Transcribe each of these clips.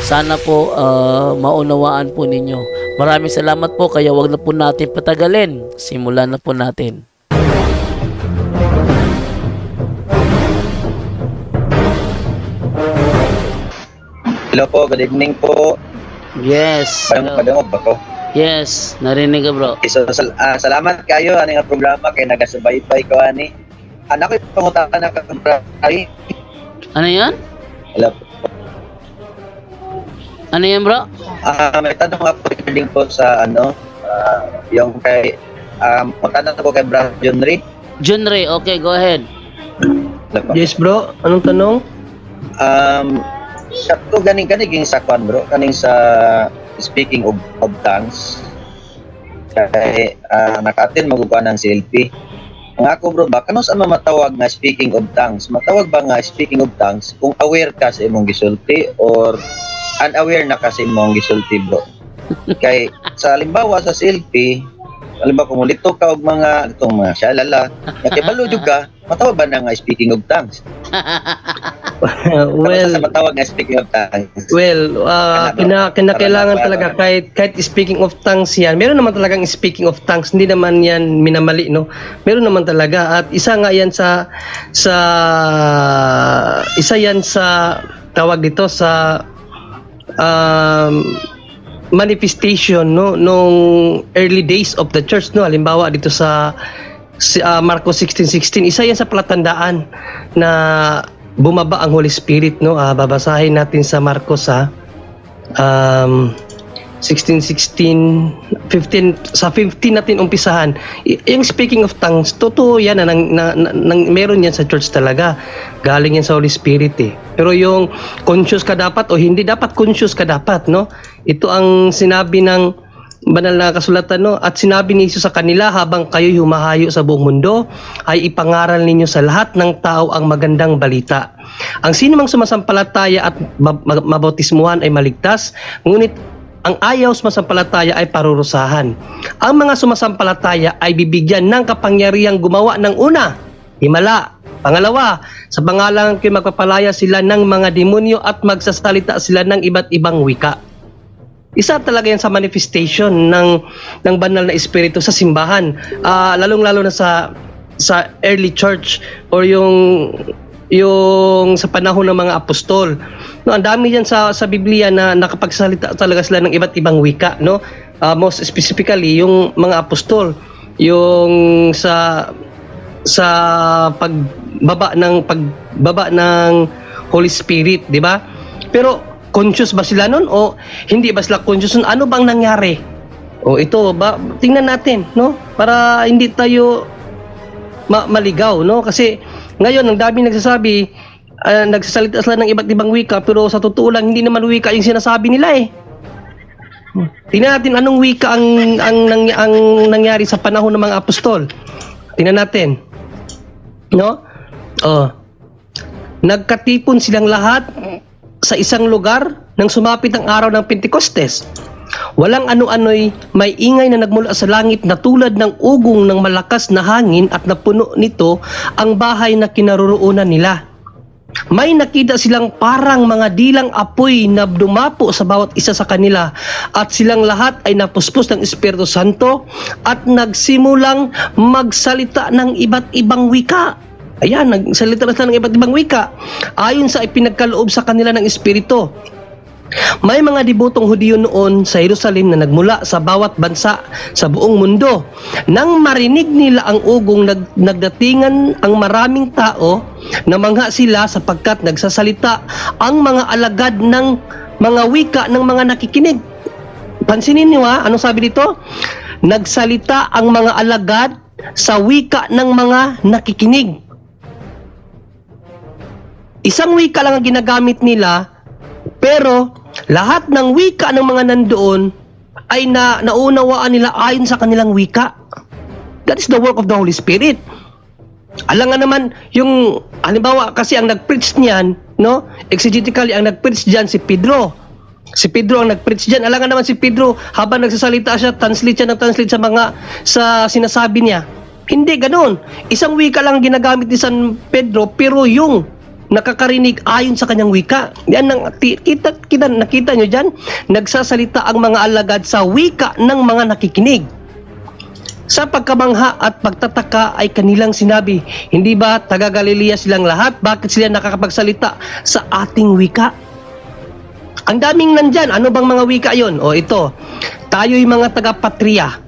Sana po ah, maunawaan po ninyo. Maraming salamat po kaya wag na po natin patagalin. Simulan na po natin. Hello po, good evening po. Yes. Parang padungog ba ko? Yes, narinig ka bro. So, sal- ah, salamat kayo ani nga programa kay nagasubaybay ko ani. Anak ko pangutan na ka ay Ano yan? Hello po. Ano yan bro? Ah, may tanong nga po regarding po sa ano, ah, yung kay um, magtanong po kay Brad John Ray. John Ray, okay, go ahead. Po. Yes bro, anong tanong? Um, sa to ganing kaning ging sa kwan bro, kaning sa speaking of, of tongues. Kay uh, naka-attend magukuha ng CLP. Ang ako bro, ba kano sa matawag nga speaking of tongues? Matawag ba nga speaking of tongues kung aware ka sa imong gisulti or unaware na ka sa imong gisulti bro? Kay sa halimbawa sa CLP, halimbawa kung ulito ka og mga itong mga shalala, nakibalo jud ka, matawag ba na nga speaking of tongues? well, sa matawag nga speaking of tongues. well, ah, kina, kinakailangan talaga kahit kahit speaking of tongues yan. Meron naman talagang speaking of tongues, hindi naman yan minamali, no? Meron naman talaga at isa nga yan sa sa isa yan sa tawag dito sa um, manifestation no nung early days of the church no? Halimbawa dito sa ah, Marcos 16:16 isa yan sa palatandaan na bumaba ang Holy Spirit no? Ah, babasahin natin sa Marcos ha um 16 16 15 sa 15 natin umpisahan. Yung speaking of tongues totoo yan na, na, na, nang- meron yan sa church talaga. Galing yan sa Holy Spirit eh. Pero yung conscious ka dapat o hindi dapat conscious ka dapat no? Ito ang sinabi ng banal na kasulatan no? At sinabi ni Jesus sa kanila habang kayo'y humahayo sa buong mundo ay ipangaral ninyo sa lahat ng tao ang magandang balita. Ang sino mang sumasampalataya at ma- ma- mabautismuhan ay maligtas ngunit ang ayaw sumasampalataya ay parurusahan. Ang mga sumasampalataya ay bibigyan ng kapangyarihang gumawa ng una, himala. Pangalawa, sa pangalan kayo magpapalaya sila ng mga demonyo at magsasalita sila ng iba't ibang wika. Isa talaga yan sa manifestation ng ng banal na espiritu sa simbahan. Ah, lalong-lalo na sa sa early church or yung yung sa panahon ng mga apostol. No, ang dami diyan sa sa Biblia na nakapagsalita talaga sila ng iba't ibang wika, no? Ah, most specifically yung mga apostol, yung sa sa pagbaba ng pagbaba ng Holy Spirit, di ba? Pero conscious ba sila nun o hindi ba sila conscious nun? Ano bang nangyari? O ito ba tingnan natin, no? Para hindi tayo ma- maligaw, no? Kasi ngayon ang dami nagsasabi ah, nagsasalita sila ng iba't ibang wika pero sa totoo lang hindi naman wika yung sinasabi nila eh. Tingnan natin anong wika ang ang, ang, ang nangyari sa panahon ng mga apostol. Tingnan natin. No? Oh. Nagkatipon silang lahat sa isang lugar nang sumapit ang araw ng Pentecostes. Walang ano-ano'y may ingay na nagmula sa langit na tulad ng ugong ng malakas na hangin at napuno nito ang bahay na kinaroroonan nila. May nakita silang parang mga dilang apoy na dumapo sa bawat isa sa kanila at silang lahat ay napuspos ng Espiritu Santo at nagsimulang magsalita ng iba't ibang wika. Ayan, nagsalita na sila ng iba't ibang wika ayon sa ipinagkaloob sa kanila ng Espiritu. May mga debotong Hudiyo noon sa Jerusalem na nagmula sa bawat bansa sa buong mundo. Nang marinig nila ang ugong nag, nagdatingan ang maraming tao, namangha sila sapagkat nagsasalita ang mga alagad ng mga wika ng mga nakikinig. Pansinin niyo ha, anong sabi dito? Nagsalita ang mga alagad sa wika ng mga nakikinig. Isang wika lang ang ginagamit nila, pero lahat ng wika ng mga nandoon ay na naunawaan nila ayon sa kanilang wika. That is the work of the Holy Spirit. Alam nga naman, yung, halimbawa, kasi ang nag-preach niyan, no? Exegetically, ang nag-preach diyan si Pedro. Si Pedro ang nag-preach diyan. Alam nga naman si Pedro, habang nagsasalita siya, translate siya ng translate sa mga, sa sinasabi niya. Hindi, ganun. Isang wika lang ang ginagamit ni San Pedro, pero yung nakakarinig ayon sa kanyang wika. Yan ang kita, kita nakita nyo diyan, nagsasalita ang mga alagad sa wika ng mga nakikinig. Sa pagkamangha at pagtataka ay kanilang sinabi, hindi ba taga Galilea silang lahat? Bakit sila nakakapagsalita sa ating wika? Ang daming nandyan. Ano bang mga wika yon? O ito, tayo'y mga taga Patria,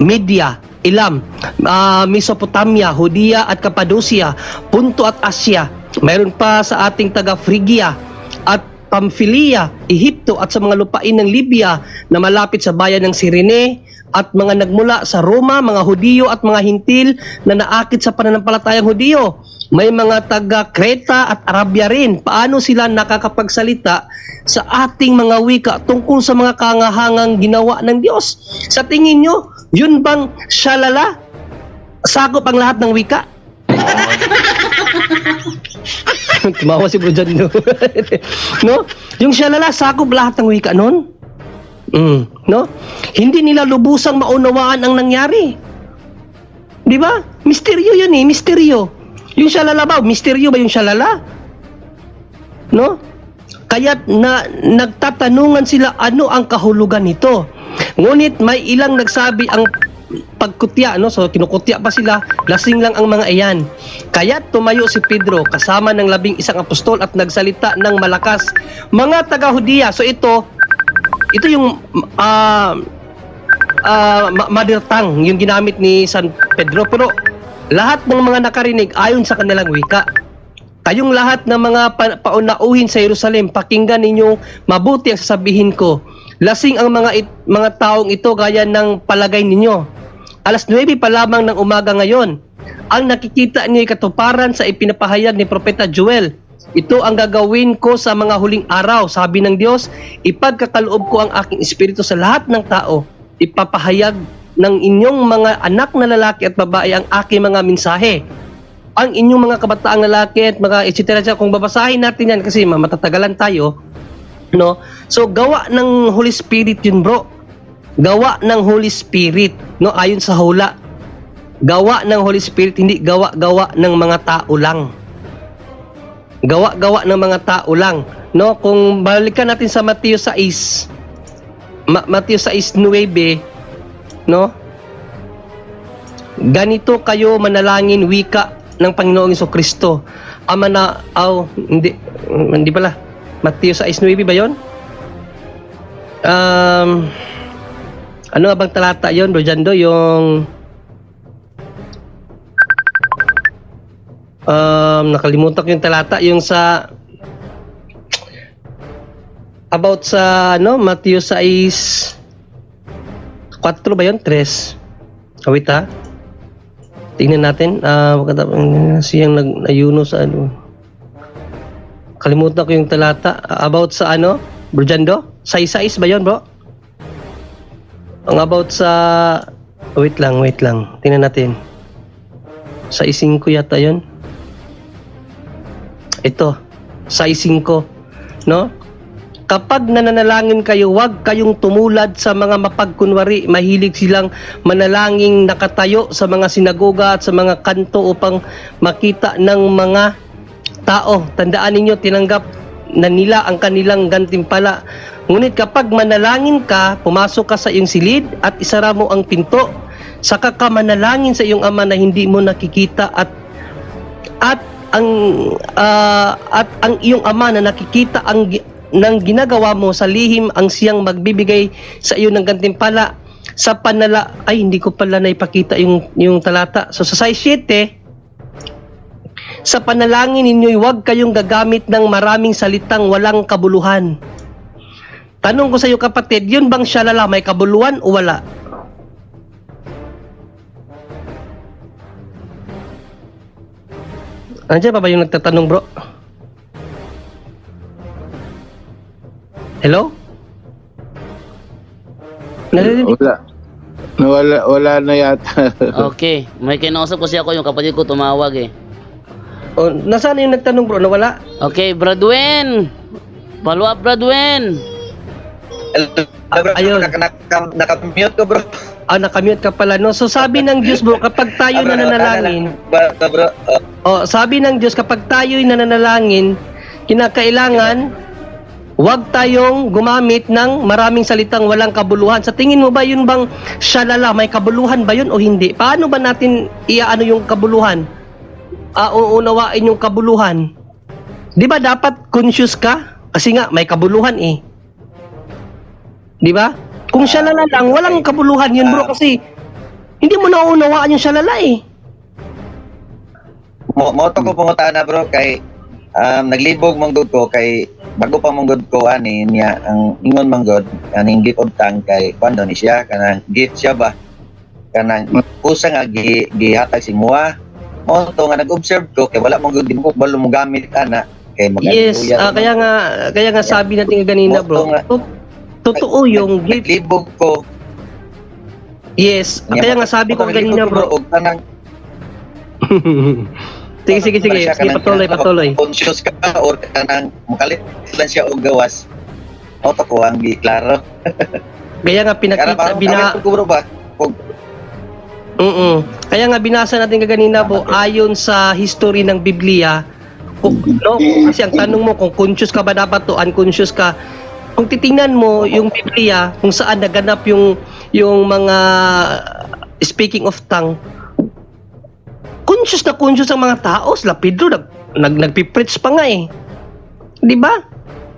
Media, Ilam, ah, Mesopotamia, Hudia at Cappadocia, Punto at Asya. Mayroon pa sa ating taga Phrygia at Pamphylia, Ehipto at sa mga lupain ng Libya na malapit sa bayan ng Cyrene at mga nagmula sa Roma, mga Hudiyo at mga Hintil na naakit sa pananampalatayang Hudiyo. May mga taga Creta at Arabia rin. Paano sila nakakapagsalita sa ating mga wika tungkol sa mga kangahangang ginawa ng Diyos? Sa tingin nyo, yun bang shalala? Sakop ang lahat ng wika? Tumawa si Bro John, no? no? Yung shalala, sakop lahat ng wika nun? Mm, no? Hindi nila lubusang maunawaan ang nangyari. 'Di ba? Misteryo 'yun eh, misteryo. Yung shalala ba, misteryo ba yung shalala? No? Kaya na nagtatanungan sila ano ang kahulugan nito. Ngunit may ilang nagsabi ang pagkutya, no? So kinukutya pa sila, lasing lang ang mga iyan. Kaya tumayo si Pedro kasama ng labing isang apostol at nagsalita ng malakas. Mga taga-Hudiya, so ito, ito yung ah, ma- mother tongue yung ginamit ni San Pedro pero lahat ng mga nakarinig ayon sa kanilang wika kayong lahat ng mga pa- paunauhin sa Jerusalem pakinggan ninyo mabuti ang sasabihin ko lasing ang mga it- mga taong ito gaya ng palagay ninyo alas 9 pa lamang ng umaga ngayon ang nakikita niyo ay katuparan sa ipinapahayag ni Propeta Joel ito ang gagawin ko sa mga huling araw, sabi ng Diyos, ipagkakaloob ko ang aking espiritu sa lahat ng tao. Ipapahayag ng inyong mga anak na lalaki at babae ang aking mga mensahe. Ang inyong mga kabataang lalaki at mga etc. Kung babasahin natin yan kasi ma- matatagalan tayo, no? So gawa ng Holy Spirit yun, bro. Gawa ng Holy Spirit, no? Ayon sa hula. Gawa ng Holy Spirit, hindi gawa-gawa ng mga tao lang. Gawa-gawa ng mga tao lang no? Kung balikan natin sa Mateo 6 Ma- Mateo 6:9 no? Ganito kayo manalangin wika ng Panginoong Hesus Kristo ama na aw hindi hindi pala. Mateo 6:9 ba 'yon um ano nga bang talata 'yon Rojando? Yung um, nakalimutan ko yung talata. Yung sa about sa ano Matthew 6 4 ba yun? 3 Kawit ha? Tingnan natin. Ah uh, siyang nag ayuno sa ano. Kalimutan ko yung talata. About sa ano Brujando 6 ba yun bro? Ang about sa wait lang wait lang tingnan natin sa ising ko yata yun ito, sizing ko, no? Kapag nananalangin kayo, huwag kayong tumulad sa mga mapagkunwari. Mahilig silang manalangin nakatayo sa mga sinagoga at sa mga kanto upang makita ng mga tao. Tandaan ninyo, tinanggap na nila ang kanilang gantimpala. Ngunit kapag manalangin ka, pumasok ka sa iyong silid at isara mo ang pinto. Saka ka manalangin sa iyong ama na hindi mo nakikita at at ang ah, at ang iyong ama na nakikita ang ng ginagawa mo sa lihim ang siyang magbibigay sa iyo ng gantimpala sa panala ay hindi ko pala naipakita yung yung talata so sa size 7 sa panalangin ninyo huwag kayong gagamit ng maraming salitang walang kabuluhan tanong ko sa iyo kapatid yun bang shalala may kabuluhan o wala Andiyan pa ba yung nagtatanong bro? Hello? Narinig? Wala. Wala, wala na yata. Okay, may kinausap kasi ako yung kapatid ko tumawag eh. Oh, nasaan yung nagtanong bro? Nawala? Okay, Bradwen. Follow up, Bradwen. Ayun. Naka, naka, naka-mute ko, bro. Ah, nakamute ka pala. No? So sabi ng Diyos bro, kapag tayo Ah, nananalangin, Bro, bro. Oh, oh, sabi ng Diyos, kapag tayo'y nananalangin, kinakailangan, huwag tayong gumamit ng maraming salitang walang kabuluhan. Sa tingin mo ba yun bang shalala, may kabuluhan ba yun o hindi? Paano ba natin iaano yung kabuluhan? Ah, uunawain yung kabuluhan. Di ba dapat conscious ka? Kasi nga, may kabuluhan eh. Di ba? Kung shalala lang, walang kabuluhan yun bro kasi hindi mo nauunawaan yung shalala eh. mo, mo to ko pumunta na, bro, kay um, naglibog manggod ko kay bago pa manggod ko ani niya ang ingon manggod aning gift of tang kay kwando ni siya kanang gift siya ba kanang usa nga gi, gihatag si Mua mo to nga nag-observe ko kay wala manggod din ko balo mo gamit ana kay mag Yes, ah, kaya nga kaya nga sabi natin kanina bro. Nga. to- Totoo yung gift. naglibog ko Yes, ah, kaya nga sabi ko kanina bro. og kanang sige sige sige, sige patuloy patuloy. conscious ka or kanang makalit lang siya og gawas Auto ko ang gi klaro. Kaya nga Kaya pinakita bina bro ba? Og Mm. Kaya nga binasa natin kaganina po ayon sa history ng Biblia kung, no, kasi ang tanong mo kung conscious ka ba dapat to unconscious ka kung titingnan mo yung Biblia kung saan naganap yung yung mga speaking of tongue conscious na conscious ang mga tao. Sila Pedro nag, nag nagpipreach pa nga eh. Di ba?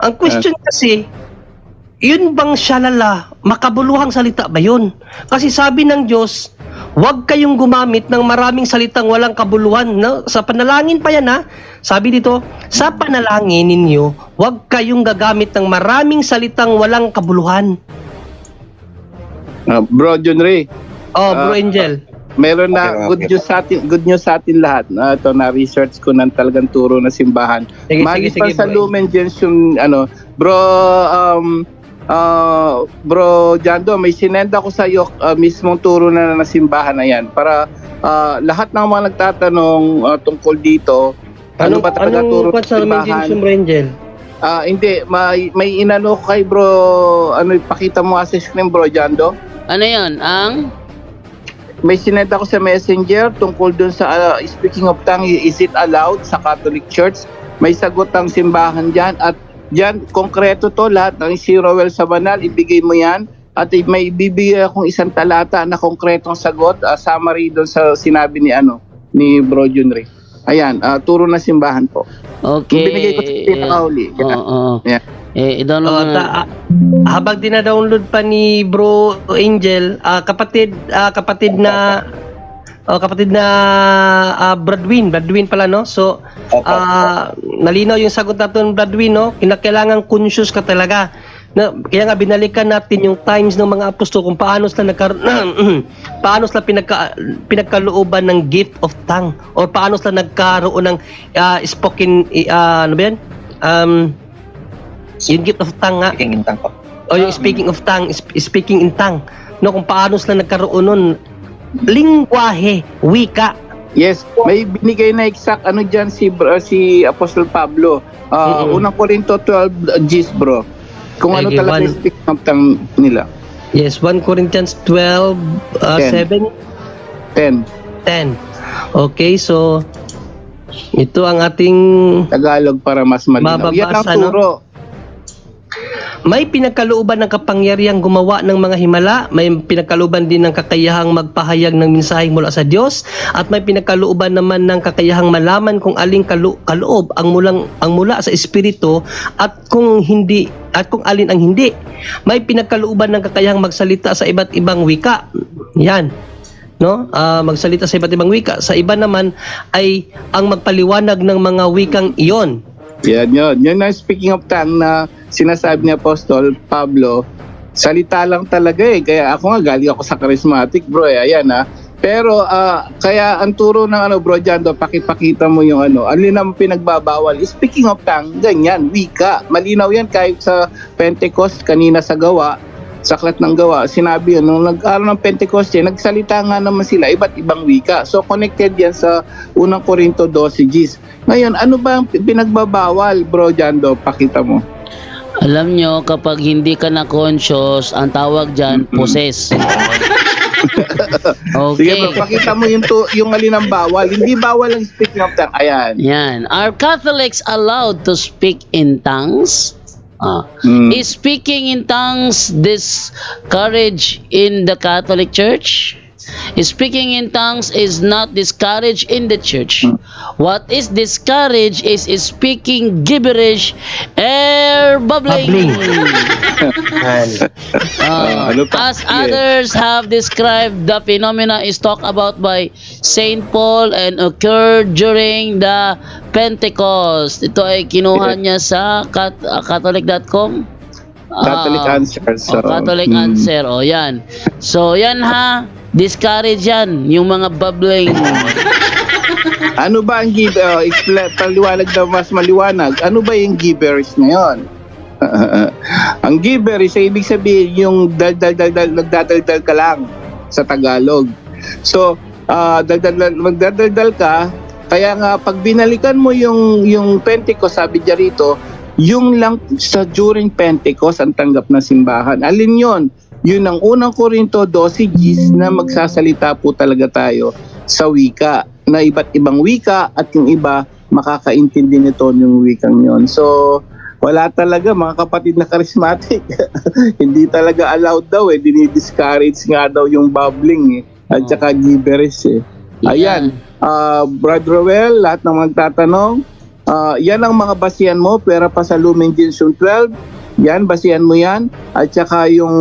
Ang question kasi yun bang shalala makabuluhang salita ba yun? Kasi sabi ng Diyos Huwag kayong gumamit ng maraming salitang walang kabuluhan. No? Sa panalangin pa yan ha. Sabi dito, sa panalangin ninyo, huwag kayong gagamit ng maraming salitang walang kabuluhan. Ah, bro, John Ray, Oh, Bro Ah, Angel. meron na Okay, good okay. news sa atin, good news sa atin lahat. Na ito na research ko ng talagang turo na simbahan. Sige, sige, Maliban sige. sa Bro. Lumen Gents yung ano, bro um ah, bro Jando, may sinend ako sa iyo ah, mismong turo na na simbahan na yan para ah, lahat ng mga nagtatanong ah, tungkol dito ano Anong, ba talaga anong turo ng simbahan? Gentium, Bro Angel? Ah, hindi, may, may inano kay bro, ano, ipakita mo sa screen bro, Jando. Ano yun? Ang? May sinend ako sa messenger tungkol dun sa ah, speaking of tongue, is it allowed sa Catholic Church? May sagot ang simbahan dyan at dyan, konkreto to, lahat ng si Rowel Sabanal, ibigay mo yan. At may ibibigay akong isang talata na konkretong sagot, ah, summary doon sa sinabi ni ano ni Bro Junri. Ayan, ah, turo na simbahan po. Okay. Binigay ko sa Tita Pauli. Oo, oo. Yeah. Eh, i-download Oh, mo ta- na. ah, habang dina-download pa ni Bro Angel, ah, kapatid ah, kapatid na oh, kapatid na ah, Bradwin, Bradwin pala no. So Opo. ah nalinaw yung sagot natin Bradwin no. Kinakailangan conscious ka talaga. Na, kaya nga binalikan natin yung times ng mga apostol kung paano sila nagkar paano sila pinagka, pinagkalooban ng gift of tongue or paano sila nagkaroon ng ah, spoken ah, ano ba yan? Um, yung gift of tongue nga Speaking in tongue po. o yung speaking of tongue, sp- speaking in tongue. No, kung paano sila nagkaroon nun. Lingwahe, wika. Yes, may binigay na exact ano diyan si bro- si Apostle Pablo. Ah, Mm-mm. unang Korinto 12 uh, G's bro. Kung ano Okay, talaga one- yung tongue nila. Yes, 1 Corinthians 12, uh, Ten. 7, 10 10. Okay, so ito ang ating Tagalog para mas malinaw. Yan ang Mababasa, no? May pinagkalooban ng kapangyarihang gumawa ng mga himala, may pinagkalooban din ng kakayahang magpahayag ng mensaheng mula sa Diyos, at may pinagkalooban naman ng kakayahang malaman kung aling kalu- kaloob ang mulang ang mula sa espiritu at kung hindi at kung alin ang hindi. May pinagkalooban ng kakayahang magsalita sa iba't ibang wika. Yan. No? Ah, magsalita sa iba't ibang wika. Sa iba naman ay ang magpaliwanag ng mga wikang iyon. Yan yun. Yan ang speaking of tongue na sinasabi ni Apostol Pablo. Salita lang talaga eh. Kaya ako nga galing ako sa charismatic bro eh. Ayan ha. Pero ah, kaya ang turo ng ano bro Jando, pakipakita mo yung ano, alin ang pinagbabawal. Speaking of tongue, ganyan, wika. Malinaw yan kahit sa Pentecost kanina sa gawa, sa aklat ng gawa, sinabi yun, nung nag-aaral ng Pentecost yan, nagsalita nga naman sila, iba't ibang wika. So connected yan sa unang Korinto 12 Gs. Ngayon, ano ba ang pinagbabawal, bro Jando? Pakita mo. Alam nyo, kapag hindi ka na conscious, ang tawag dyan, Mm-mm. possess. Sige, okay. bro, pakita mo yung, tu- yung alin ang bawal. Hindi bawal ang speaking of tongue. Ayan. Yan. Are Catholics allowed to speak in tongues? Ah. Mm. Is speaking in tongues discouraged in the Catholic Church? Speaking in tongues is not discouraged in the church. What is discouraged is speaking gibberish or babbling. Uh, as others have described, the phenomena is talked about by Saint Paul and occurred during the Pentecost. Ito ay kinuha niya sa uh, catholic.com. Catholic Ah, answers. oh, Catholic mm. answer. O, yan. So, yan ha. Discourage yan. Yung mga babbling. Ano ba ang give, uh, expla- paliwanag na mas maliwanag, ano ba yung gibberish na yun? ang gibberish ay ibig sabihin yung dal-dal-dal-dal, nagdadaldal ka lang sa Tagalog. So, uh, dal-dal- magdadaldal ka, kaya nga pag binalikan mo yung, yung Pentecost, sabi niya rito, yung lang sa during Pentecost ang tanggap na simbahan. Alin yon? Yun ang unang Korinto 12 Gs na magsasalita po talaga tayo sa wika na iba't ibang wika at yung iba makakaintindi nito yung wikang yon. So, wala talaga mga kapatid na charismatic. Hindi talaga allowed daw eh. Dinidiscourage nga daw yung bubbling eh. At saka gibberish eh. Ayan. Ah, Brother Roel, lahat ng magtatanong, ah, yan ang mga basihan mo, pera pa sa Lumen Gentium 12, yan, basihan mo yan. At saka yung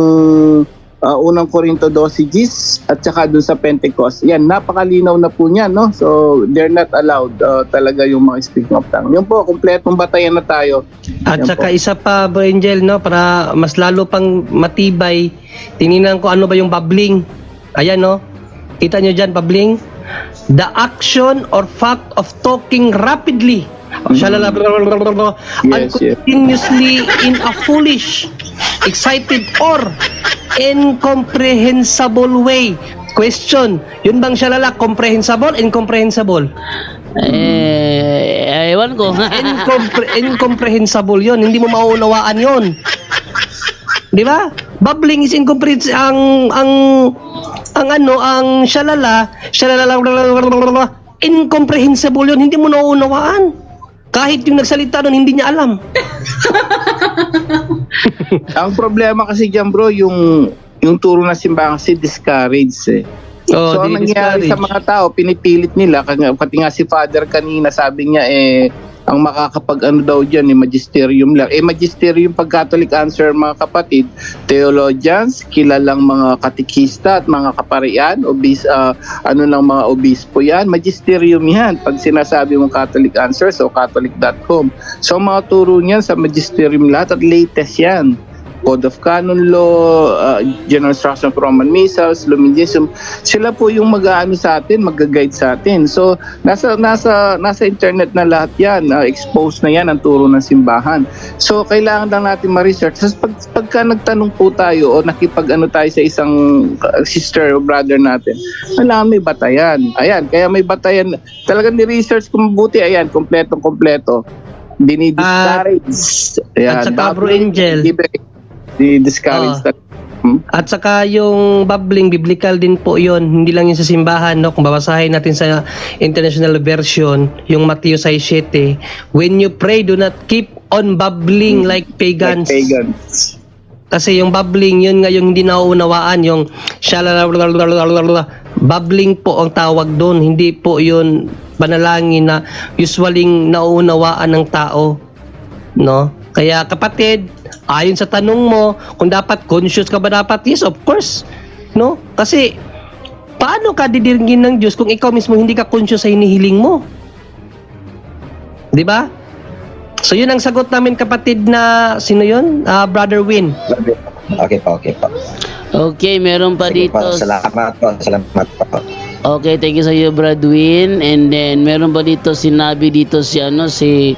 ah, unang Korinto 12 Gs, at saka dun sa Pentecost. Yan, napakalinaw na po niyan, no? So, they're not allowed ah, talaga yung mga speaking of tongue. Yun po, kumpletong batayan na tayo. At Yan saka po. isa pa, Bro Angel, no, para mas lalo pang matibay, tininan ko ano ba yung babbling. Ayan, no. Kita nyo dyan, babbling. The action or fact of talking rapidly. Shalala. Yes, and yes. continuously in a foolish, excited or incomprehensible way. Question, yun bang shalala, comprehensible, incomprehensible? Eh, ewan ko. Incompre- incomprehensible yon hindi mo mauunawaan yon di ba bubbling is incomprehensible ang ang ang ano ang shalala shalala incomprehensible yon hindi mo nauunawaan kahit yung nagsalita nun hindi niya alam Ang problema kasi dyan bro, yung yung turo na simbahan kasi discourage eh. oh, so, ang nangyayari sa mga tao, pinipilit nila, pati nga si Father kanina, sabi niya, eh, ang makakapag ano daw dyan, eh, magisterium lang. Eh, magisterium pag Catholic answer, mga kapatid, theologians, kilalang mga katikista at mga kaparian, obis, ah, ano lang mga obispo yan, magisterium yan. Pag sinasabi mong Catholic answer, so catholic.com. So, mga turo niyan sa magisterium lahat at latest yan. Code of Canon Law, uh, General Instruction for Roman Missals, Lumen Gentium, sila po yung mag-aano sa atin, mag-guide sa atin. So, nasa nasa nasa internet na lahat 'yan, uh, exposed na 'yan ang turo ng simbahan. So, kailangan lang natin ma-research. Tapos pag, pagka nagtanong po tayo o nakipag-ano tayo sa isang uh, sister o brother natin, kailangan may batayan. Ayan, kaya may batayan. Talagang ni-research ko mabuti. Ayan, kompletong-kompleto. Dinidiscourage. Ayan, at saka, Bro Angel. Di-discourage oh. talaga. Hmm? At saka yung bubbling, biblical din po yon Hindi lang yun sa simbahan. No? Kung babasahin natin sa international version, yung Matthew 6.7, When you pray, do not keep on bubbling hmm. like pagans. Like pagans. Kasi yung bubbling, yun nga yung hindi nauunawaan, yung bubbling po ang tawag doon. Hindi po yun panalangin na usually nauunawaan ng tao. No? Kaya kapatid, ayon sa tanong mo, kung dapat conscious ka ba dapat? Yes, of course. No? Kasi paano ka didirigin ng Diyos kung ikaw mismo hindi ka conscious sa hinihiling mo? 'Di ba? So yun ang sagot namin kapatid na sino yun? Ah, Brother Win. Okay po, okay po. okay, meron pa Sige dito. po, salamat po, salamat po. Okay, thank you sa iyo, Bradwin. And then, meron ba dito sinabi dito si ano, si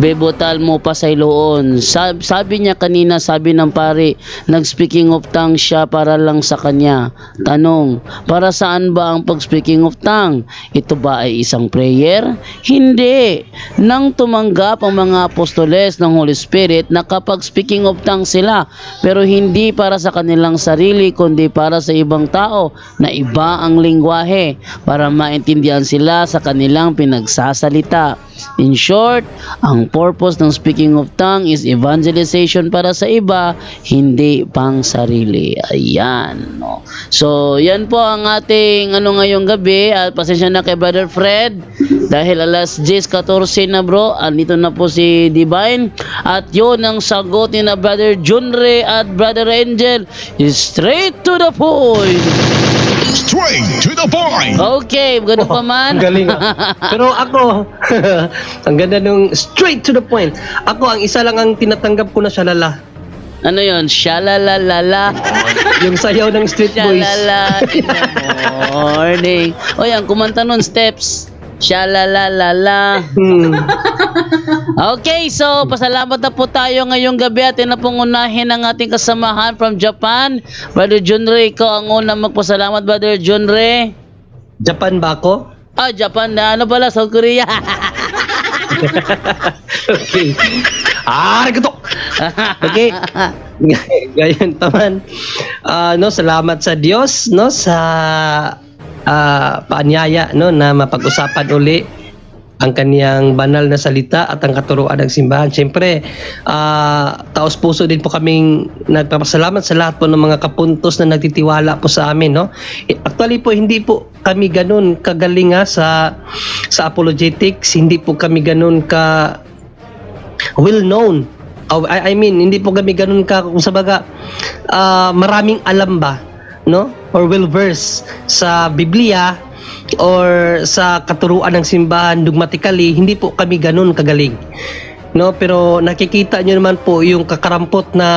Bebotal mo pa sa Iloon. Sab- sabi niya kanina, sabi ng pare, nag-speaking of tongue siya para lang sa kanya. Tanong, para saan ba ang pag-speaking of tongue? Ito ba ay isang prayer? Hindi. Nang tumanggap ang mga apostoles ng Holy Spirit, nakapag speaking of tongue sila, pero hindi para sa kanilang sarili, kundi para sa ibang tao na iba ang lingwahe para maintindihan sila sa kanilang pinagsasalita. In short, ang purpose ng speaking of tongue is evangelization para sa iba, hindi pang sarili. Ayan. No? So, yan po ang ating ano ngayong gabi. At pasensya na kay Brother Fred dahil alas 10.14 na bro, andito na po si Divine. At yun ang sagot ni na Brother Junre at Brother Angel. Straight to the point. Straight to the point. Okay, ganun pa man. Ang galing ah. Pero ako, ang ganda nung straight to the point. Ako, ang isa lang ang tinatanggap ko na shalala. ano yun? Shalalalala. Yung sayaw ng Street Boys. Shalala in the morning. O yan, kumanta nun, steps. Shalalalala. Hmm. Okay, so pasalamat na po tayo ngayong gabi at na pong unahin ang ating kasamahan from Japan. Brother Junre, ikaw ang unang magpasalamat, Brother Junre. Japan ba ako? Ah, Japan na. Ano pala? South Korea. okay. Ah, gato. Okay. Gayon taman. Ah, no, salamat sa Diyos no sa ah, paanyaya no na mapag-usapan uli ang kaniyang banal na salita at ang katuruan ng simbahan. Siyempre, ah, taos puso din po kaming nagpapasalamat sa lahat po ng mga kapuntos na nagtitiwala po sa amin. No? Actually po, hindi po kami ganun kagaling ha, sa, sa apologetics. Hindi po kami ganun ka well known. Oh, I, I mean, hindi po kami ganun ka kung sa baga ah, maraming alam ba, no? Or well versed sa Biblia or sa katuruan ng simbahan dogmatically, hindi po kami ganun kagaling. No, pero nakikita nyo naman po yung kakarampot na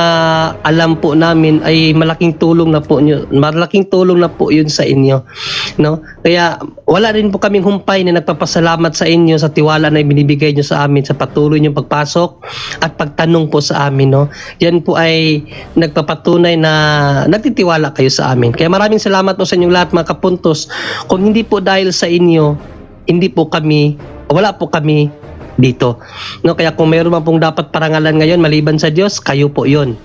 alam po namin ay malaking tulong na po nyo, malaking tulong na po yun sa inyo. No? Kaya wala rin po kaming humpay na nagpapasalamat sa inyo sa tiwala na binibigay nyo sa amin sa patuloy nyo pagpasok at pagtanong po sa amin. No? Yan po ay nagpapatunay na nagtitiwala kayo sa amin. Kaya maraming salamat po sa inyong lahat mga kapuntos. Kung hindi po dahil sa inyo, hindi po kami, wala po kami dito. No, kaya kung mayroon man pong dapat parangalan ngayon maliban sa Diyos, kayo po 'yon.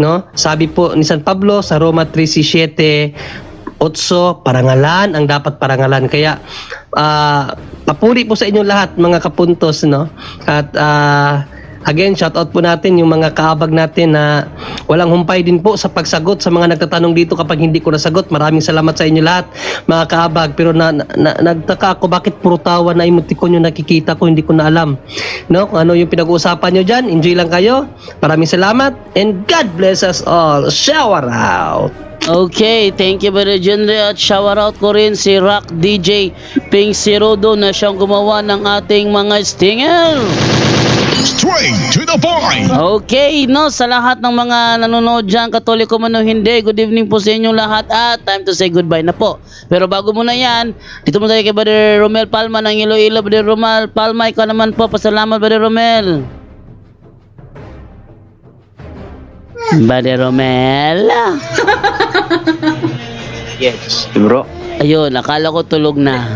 No? Sabi po ni San Pablo sa Roma 3:7, Otso, parangalan ang dapat parangalan. Kaya ah papuri po sa inyo lahat mga kapuntos no. At ah, again shout out po natin yung mga kaabag natin na walang humpay din po sa pagsagot sa mga nagtatanong dito kapag hindi ko nasagot. Maraming salamat sa inyo lahat mga kaabag pero na, na- nagtaka ako bakit puro tawa na emoticon yung nakikita ko hindi ko na alam. No, kung ano yung pinag-uusapan nyo dyan, enjoy lang kayo. Maraming salamat and God bless us all. Shower out! Okay, thank you Brother Junre at shout out ko rin si Rock DJ Pink Sirodo na siyang gumawa ng ating mga stinger. Straight to the point. Okay, no, sa lahat ng mga nanonood dyan, katoliko man o hindi, good evening po sa inyong lahat at time to say goodbye na po. Pero bago muna yan, dito muna tayo kay Brother Romel Palma ng Iloilo. Brother Romel Palma, ikaw naman po, pasalamat Brother Romel. Brother Romel. Yes, bro. Ayun, akala ko tulog na.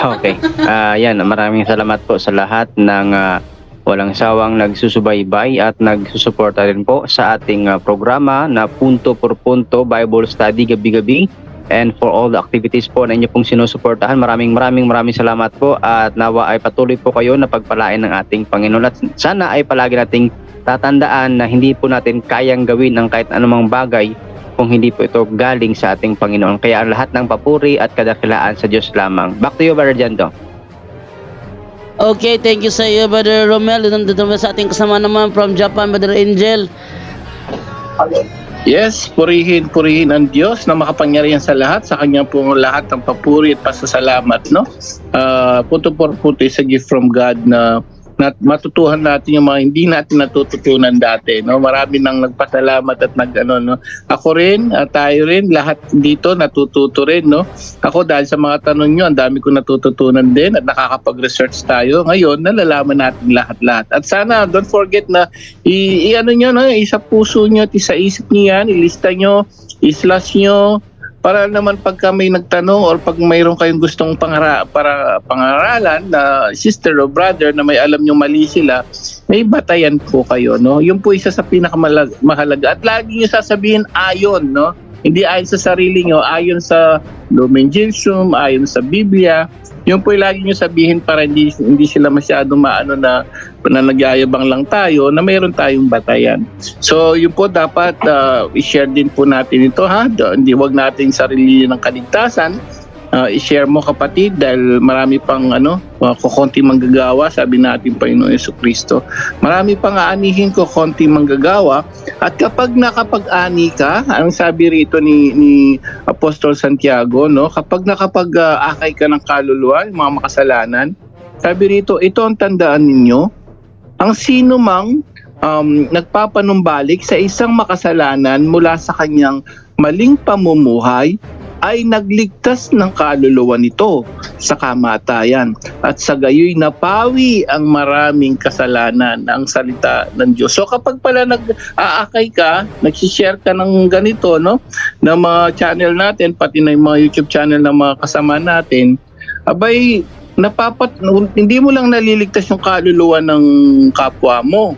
Okay. Ah, yan, maraming salamat po sa lahat ng ah, walang sawang nagsusubaybay at nagsusuporta rin po sa ating ah, programa na punto por punto Bible Study gabi-gabi. And for all the activities po na inyo pong sinusuportahan, maraming maraming maraming salamat po at nawa ay patuloy po kayo na pagpalain ng ating Panginoon at sana ay palagi nating tatandaan na hindi po natin kayang gawin ang kahit anumang bagay kung hindi po ito galing sa ating Panginoon. Kaya ang lahat ng papuri at kadakilaan sa Diyos lamang. Back to you, Brother Jando. Okay, thank you sa iyo, Brother Romel. Dito naman sa ating kasama naman from Japan, Brother Angel. Yes, purihin, purihin ang Diyos na makapangyarihan sa lahat, sa kanya po lahat ng papuri at pasasalamat, no? Uh, punto por punto is a gift from God na na matutuhan natin yung mga hindi natin natututunan dati no? Marami nang nagpasalamat at nag ano no? Ako rin at tayo rin lahat dito natututo rin no? Ako dahil sa mga tanong nyo ang dami ko natututunan din at nakakapag-research tayo. Ngayon nalalaman natin lahat-lahat. At sana don't forget na i, i ano nyo no? Isa puso nyo at isa isip nyo yan ilista nyo islas nyo para naman pagka may nagtanong or pag mayroon kayong gustong pangara, para pangaralan na sister o brother na may alam nyo mali sila, may batayan po kayo, no? Yun po isa sa pinakamahalaga. At lagi nyo sasabihin ayon, no? Hindi ayon sa sarili nyo, ayon sa Lumen Gentium, ayon sa Biblia. Yun po yung lagi nyo sabihin para hindi, hindi sila masyadong maano na, na nagyayabang lang tayo na mayroon tayong batayan. So, yun po dapat uh, i-share din po natin ito ha. Hindi wag natin sarili ng kaligtasan. Uh, i-share mo kapatid dahil marami pang ano, uh, kukonti manggagawa, sabi natin Panginoon Yeso Kristo. Marami pang aanihin ko konti manggagawa at kapag nakapag-ani ka, ang sabi rito ni ni Apostol Santiago, no, kapag nakapag-akay ka ng kaluluwa, yung mga makasalanan, sabi rito, ito ang tandaan ninyo, ang sino mang um, nagpapanumbalik sa isang makasalanan mula sa kanyang maling pamumuhay ay nagligtas ng kaluluwa nito sa kamatayan at sa gayoy napawi ang maraming kasalanan ang salita ng Diyos. So kapag pala nag-aakay ka, nag-share ka ng ganito, no, ng mga channel natin, pati na yung mga YouTube channel ng mga kasama natin, abay, napapat, hindi mo lang naliligtas yung kaluluwa ng kapwa mo.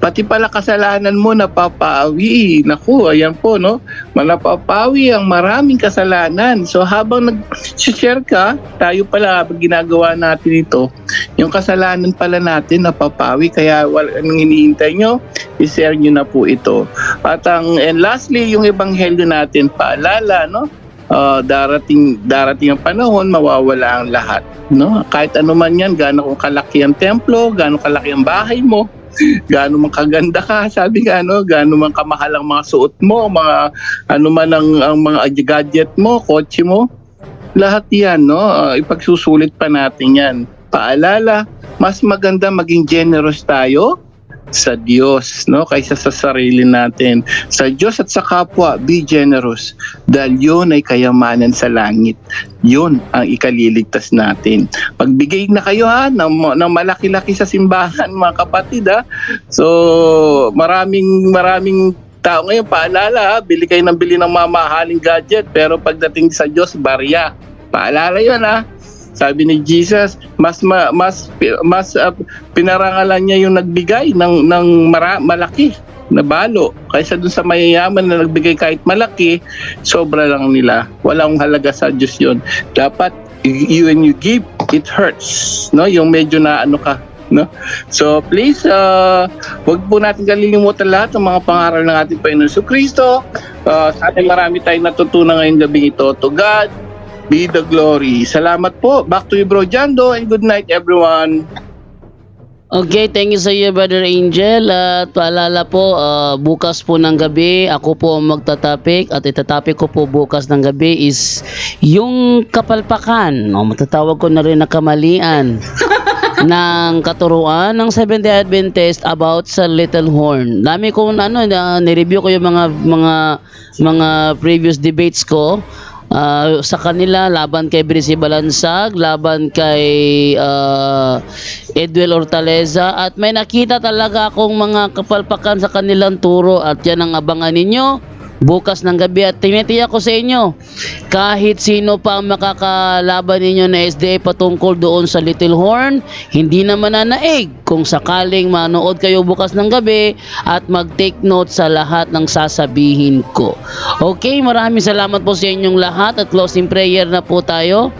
Pati pala kasalanan mo napapaawi. Naku, ayan po, no? Manapapawi ang maraming kasalanan. So habang nag-share ka, tayo pala ginagawa natin ito, yung kasalanan pala natin napapawi. Kaya wal, anong hinihintay nyo, i-share nyo na po ito. At ang, and lastly, yung ebanghelyo natin, paalala, no? Ah, darating darating ang panahon mawawala ang lahat no kahit ano man yan gaano kalaki ang templo gaano kalaki ang bahay mo gaano man kaganda ka sabi ka ano gaano man kamahal ang mga suot mo mga ano man ang, ang mga gadget mo kotse mo. Lahat yan no? Ah, ipagsusulit pa natin yan. Paalala mas maganda maging generous tayo sa Diyos no? Kaysa sa sarili natin. Sa Diyos at sa kapwa be generous. Dahil yun ay kayamanan sa langit. Yun ang ikaliligtas natin. Magbigay na kayo ha? Ng, ng malaki-laki sa simbahan mga kapatid ha? So maraming maraming tao ngayon paalala ha? Bili kayo ng bili ng mamahaling gadget pero pagdating sa Diyos barya. Paalala yun ha sabi ni Jesus, mas ma, mas mas uh, pinarangalan niya yung nagbigay ng ng mara, malaki na balo kaysa dun sa mayayaman na nagbigay kahit malaki, sobra lang nila. Walang halaga sa Diyos yun. Dapat you when you give, it hurts. No? Yung medyo na ano ka, no? So please, uh, wag po natin kalilimutan lahat ng mga pangaral ng ating Panginoon Kristo. Uh, sa atin marami tayong natutunan ngayong gabi ito. To God be the glory. Salamat po. Back to you, Bro Jando, and good night, everyone. Okay, thank you sa iyo, Brother Angel. At paalala po, ah, bukas po ng gabi, ako po ang magtatapik at itatapik ko po bukas ng gabi is yung kapalpakan, o matatawag ko na rin na kamalian ng katuruan ng Seventh Day Adventist about sa Little Horn. Dami ko ano, na, ni-review ko yung mga mga mga previous debates ko Ah, sa kanila laban kay Brice Balansag, laban kay ah, Edwel Hortaleza. At may nakita talaga akong mga kapalpakan sa kanilang turo. At yan ang abangan ninyo bukas ng gabi at tinitiyak ko sa inyo kahit sino pa ang makakalaban ninyo na SDA patungkol doon sa Little Horn hindi na mananaig. Kung sakaling manood kayo bukas ng gabi at mag-take note sa lahat ng sasabihin ko. Okay maraming salamat po sa inyong lahat at closing prayer na po tayo